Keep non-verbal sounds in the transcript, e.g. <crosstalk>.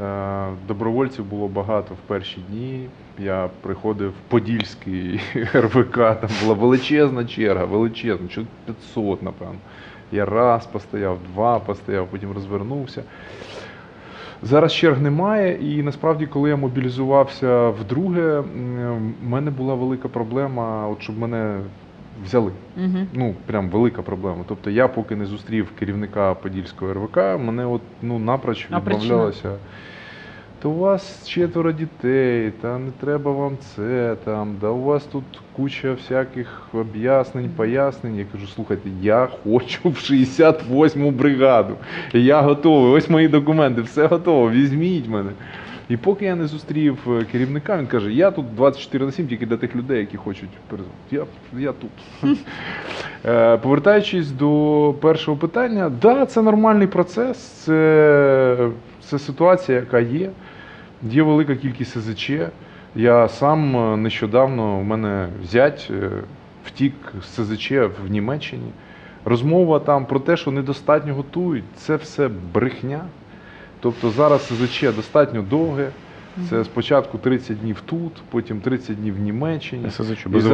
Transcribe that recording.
Е, Добровольців було багато в перші дні. Я приходив в Подільський <laughs> РВК, там була величезна черга, величезна, чоловік 500, напевно. Я раз постояв, два постояв, потім розвернувся. Зараз черг немає, і насправді, коли я мобілізувався вдруге, в мене була велика проблема, от щоб мене взяли. Угу. Ну, прям велика проблема. Тобто я поки не зустрів керівника Подільського РВК, мене от ну напроч А відмовлялося. То у вас четверо дітей, та не треба вам це, там, да у вас тут куча всяких об'яснень, пояснень. Я кажу, слухайте, я хочу в 68-му бригаду. Я готовий, ось мої документи, все готово, візьміть мене. І поки я не зустрів е, керівника, він каже, я тут 24 на 7 тільки для тих людей, які хочуть перезвонити. Я, я тут. <laughs> Е, Повертаючись до першого питання, да, це нормальний процес, це, це ситуація, яка є. Є велика кількість СЗЧ. Я сам е, нещодавно, у мене зять е, втік з СЗЧ в Німеччині. Розмова там про те, що недостатньо готують, це все брехня. Тобто зараз СЗЧ достатньо довге. Це спочатку 30 днів тут, потім 30 днів в Німеччині. СЗЧ І зараз